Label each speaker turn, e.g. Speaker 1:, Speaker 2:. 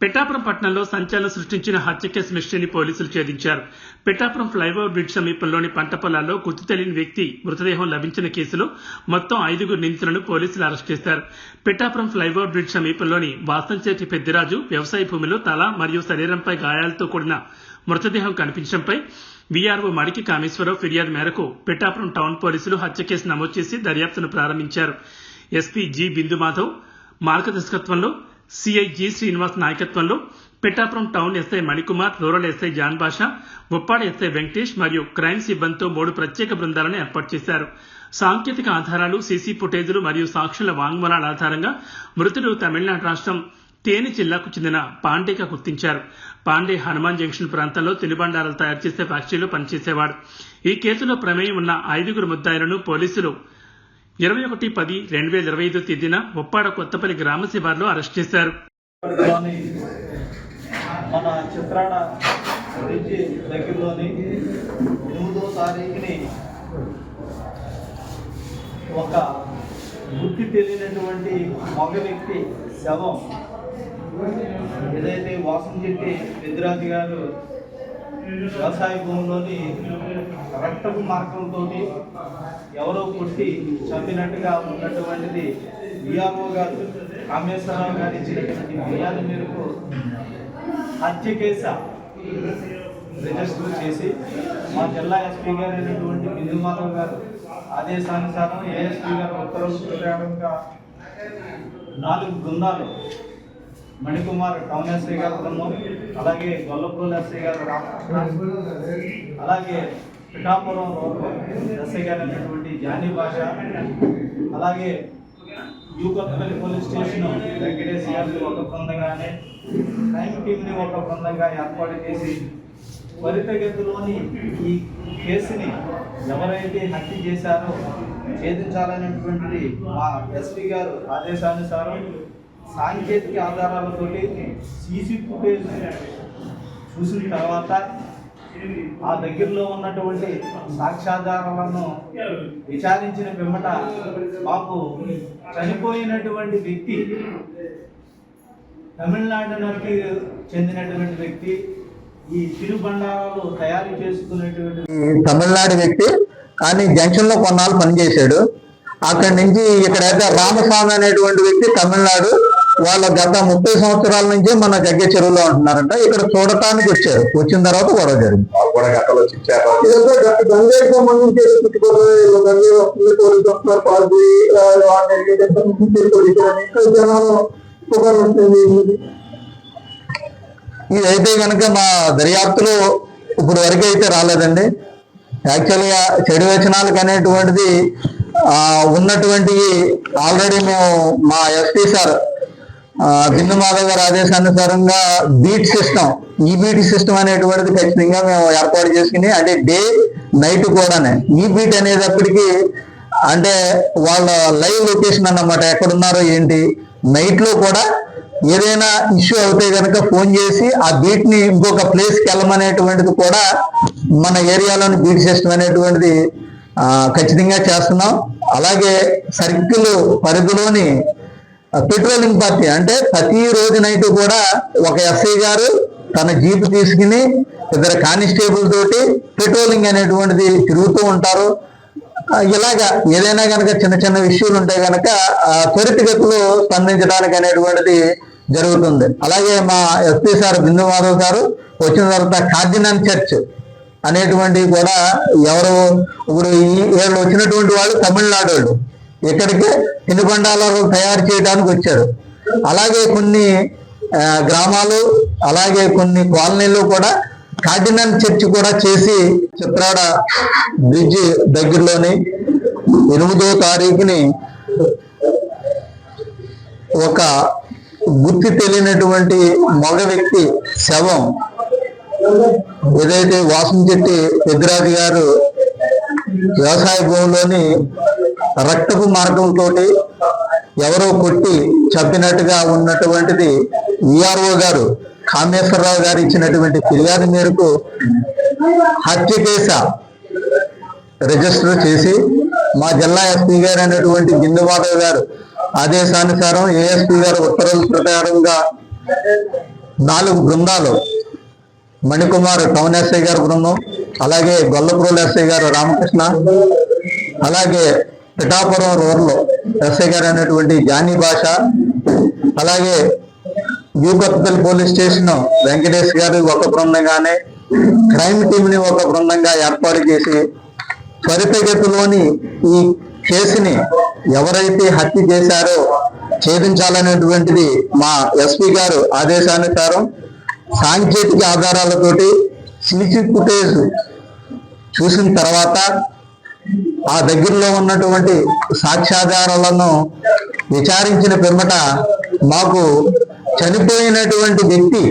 Speaker 1: పిఠాపురం పట్టణంలో సంచలనం సృష్టించిన హత్య కేసు మిస్టరీని పోలీసులు ఛేదించారు. పిఠాపురం ఫ్లైఓవర్ బ్రిడ్జ్ సమీపంలోని పంట పొలాల్లో గుర్తు తెలియని వ్యక్తి మృతదేహం లభించిన కేసులో మొత్తం ఐదుగురు నిందితులను పోలీసులు అరెస్ట్ చేశారు. పిఠాపురం ఫ్లైఓవర్ బ్రిడ్జ్ సమీపంలోని వాసంచేటి పెద్దిరాజు వ్యవసాయ భూమిలో తల మరియు శరీరంపై గాయాలతో కూడిన మృతదేహం కనిపించడంపై వీఆర్ఓ మడికి కామేశ్వరరావు ఫిర్యాదు మేరకు పిఠాపురం టౌన్ పోలీసులు హత్య కేసు నమోదు చేసి దర్యాప్తును ప్రారంభించారు. ఎస్పీ జి బిందు మాధవ్ మార్గదర్శకత్వంలో సిఐ జి శ్రీనివాస్ నాయకత్వంలో Pithapuram town SI Manikumar rural SI John Basha Uppada SI Venkatesh మరియు క్రైమ్ సిబ్బందితో మూడు ప్రత్యేక బృందాలను ఏర్పాటు చేశారు. సాంకేతిక ఆధారాలు సీసీ ఫుటేజీలు మరియు సాక్షుల వాంగ్మూలాల ఆధారంగా మృతుడు తమిళనాడు రాష్ట్రం తేని జిల్లాకు చెందిన పాండేగా గుర్తించారు. పాండే హనుమాన్ జంక్షన్ ప్రాంతంలో తినుబండారాలు తయారు చేసే ఫ్యాక్టరీలో పనిచేసేవాడు. ఈ కేసులో ప్రమేయం ఉన్న ఐదుగురు ముద్దాయిలను పోలీసులు ఇరవై ఒకటి పది రెండు వేల ఇరవై ఐదో తేదీన ఉప్పాడ కొత్తపల్లి గ్రామ శివార్లో అరెస్ట్ చేశారు.
Speaker 2: మన చిత్రాడ బ్రిడ్జి దగ్గరలోని ఎనిమిదో తారీఖుని ఒక గుర్తి తెలియనటువంటి మగ వ్యక్తి శవం ఏదైతే వాసం చెట్టి పెద్దిరాజు గారు వ్యవసాయ భూమిలోని రక్తపు మార్గంతో ఎవరో కొట్టి చంపినట్టుగా ఉన్నటువంటిది విఆర్ఓ గారు రామేశ్వరరావు గారు ఇచ్చినటువంటి ఫిర్యాదు మేరకు హత్య కేసు రిజిస్టర్ చేసి మా జిల్లా ఎస్పీ గారు అయినటువంటి బిందుమాధవ్ గారు ఆదేశానుసారం ఏఎస్పీ గారు ఉత్తర్వులు నాలుగు బృందాలు మణికుమార్ టౌన్ ఎస్ఐ గారు బృందం అలాగే గొల్లపూర్ ఎస్ఐ గారు అలాగే పిఠాపురం ఎస్ఐ గారు అనేటువంటి జానీ భాష అలాగే యూకొత్తపల్లి పోలీస్ స్టేషన్ వెంకటేష్ గారిని ఒక బృందంగానే క్రైమ్ టీమ్ని ఒక బృందంగా ఏర్పాటు చేసి త్వరితగతిలోని ఈ కేసుని ఎవరైతే హత్య చేశారో ఛేదించాలనేటువంటి మా ఎస్పీ గారు ఆదేశానుసారం సాంకేతిక ఆధారాలతోటి సీసీ ఫుటేజ్ చూసిన తర్వాత ఆ దగ్గరలో ఉన్నటువంటి సాక్ష్యాధారాలను విచారించిన పిమ్మట మాకు చనిపోయినటువంటి వ్యక్తి తమిళనాడుకి చెందినటువంటి వ్యక్తి ఈ తిరుబండారాలు తయారు చేసుకునేటువంటి
Speaker 3: తమిళనాడు వ్యక్తి కానీ జంక్షన్లో కొన్నాళ్ళు పనిచేశాడు. అక్కడి నుంచి ఇక్కడైతే రామస్వామి అనేటువంటి వ్యక్తి తమిళనాడు వాళ్ళ గత ముప్పై సంవత్సరాల నుంచి మన జగ్గ చెరువులో ఉంటున్నారంట. ఇక్కడ చూడటానికి వచ్చారు. వచ్చిన తర్వాత గొడవ జరిగింది.
Speaker 4: కూడా గట్టలు వచ్చి ఇచ్చారు
Speaker 3: ఇదంతా సంబంధించి కనుక మా దర్యాప్తులో ఇప్పుడు వరకు అయితే రాలేదండి. యాక్చువల్గా చెడు వ్యసనాలకు అనేటువంటిది ఆ, ఉన్నటువంటి ఆల్రెడీ మేము మా ఎస్పీ సార్ బిందు మాధవ్ గారి ఆదేశానుసారంగా బీట్ సిస్టమ్ ఈ బీట్ సిస్టమ్ అనేటువంటిది ఖచ్చితంగా మేము ఏర్పాటు చేసుకుని అంటే డే నైట్ కూడానే ఈ బీట్ అనేటప్పటికి అంటే వాళ్ళ లైవ్ లొకేషన్ అన్నమాట ఎక్కడున్నారో ఏంటి నైట్లో కూడా ఏదైనా ఇష్యూ అవుతే కనుక ఫోన్ చేసి ఆ బీట్ని ఇంకొక ప్లేస్కి వెళ్ళమనేటువంటిది కూడా మన ఏరియాలోని బీట్ సిస్టమ్ అనేటువంటిది ఖచ్చితంగా చేస్తున్నాం. అలాగే సర్కిల్ పరిధిలోని పెట్రోలింగ్ పార్టీ అంటే ప్రతి రోజు నైట్ కూడా ఒక ఎస్ఐ గారు తన జీప్ తీసుకుని ఇద్దరు కానిస్టేబుల్ తోటి పెట్రోలింగ్ అనేటువంటిది తిరుగుతూ ఉంటారు. ఇలాగా ఏదైనా కనుక చిన్న చిన్న విషయాలు ఉంటే కనుక ఆ, త్వరితగతిలో స్పందించడానికి అనేటువంటిది జరుగుతుంది. అలాగే మా ఎస్పీ సార్ బిందు మాధవ్ గారు వచ్చిన తర్వాత కార్డినల్ చర్చ్ అనేటువంటివి కూడా ఎవరు ఇప్పుడు ఈ ఏళ్ళు వచ్చినటువంటి వాళ్ళు తమిళనాడు వాళ్ళు ఇక్కడికి తినుబండాలను తయారు చేయడానికి వచ్చారు అలాగే కొన్ని గ్రామాలు అలాగే కొన్ని కాలనీలు కూడా కార్డినల్ చర్చ్ కూడా చేసి చిత్రాడ బ్రిడ్జి దగ్గరలోని ఎనిమిదో తారీఖుని ఒక గుర్తు తెలియనటువంటి మగ వ్యక్తి శవం ఏదైతే వాసం చెట్టి పెద్దిరాజు గారు వ్యవసాయ భూమిలోని రక్తపు మార్గంతో ఎవరో కొట్టి చంపినట్టుగా ఉన్నటువంటిది విఆర్ఓ గారు కామేశ్వరరావు గారు ఇచ్చినటువంటి ఫిర్యాదు మేరకు హత్య కేసు రిజిస్టర్ చేసి మా జిల్లా ఎస్పీ గారు అయినటువంటి బిందు మాధవ్ గారు ఆదేశానుసారం ఏఎస్పీ గారు ఉత్తర్వుల ప్రకారంగా నాలుగు బృందాలు మణికుమార్ టౌన్ ఎస్ఐ గారి బృందం అలాగే గొల్లప్రోలు ఎస్ఐ గారు రామకృష్ణ అలాగే పిఠాపురం రోడ్లో ఎస్ఐ గారు అనేటువంటి జానీ భాష అలాగే యూకొత్తపల్లి పోలీస్ స్టేషన్ వెంకటేష్ గారు ఒక బృందంగానే క్రైమ్ టీంని ఒక బృందంగా ఏర్పాటు చేసి త్వరితగతిలోని ఈ కేసుని ఎవరైతే హత్య చేశారో ఛేదించాలనేటువంటిది మా ఎస్పీ గారు ఆదేశానుసారం సాంకేతిక ఆధారాలతోటి సీసీ ఫుటేజ్ చూసిన తర్వాత ఆ దగ్గరలో ఉన్నటువంటి సాక్ష్యాధారాలను విచారించిన పిమ్మట మాకు చనిపోయినటువంటి వ్యక్తి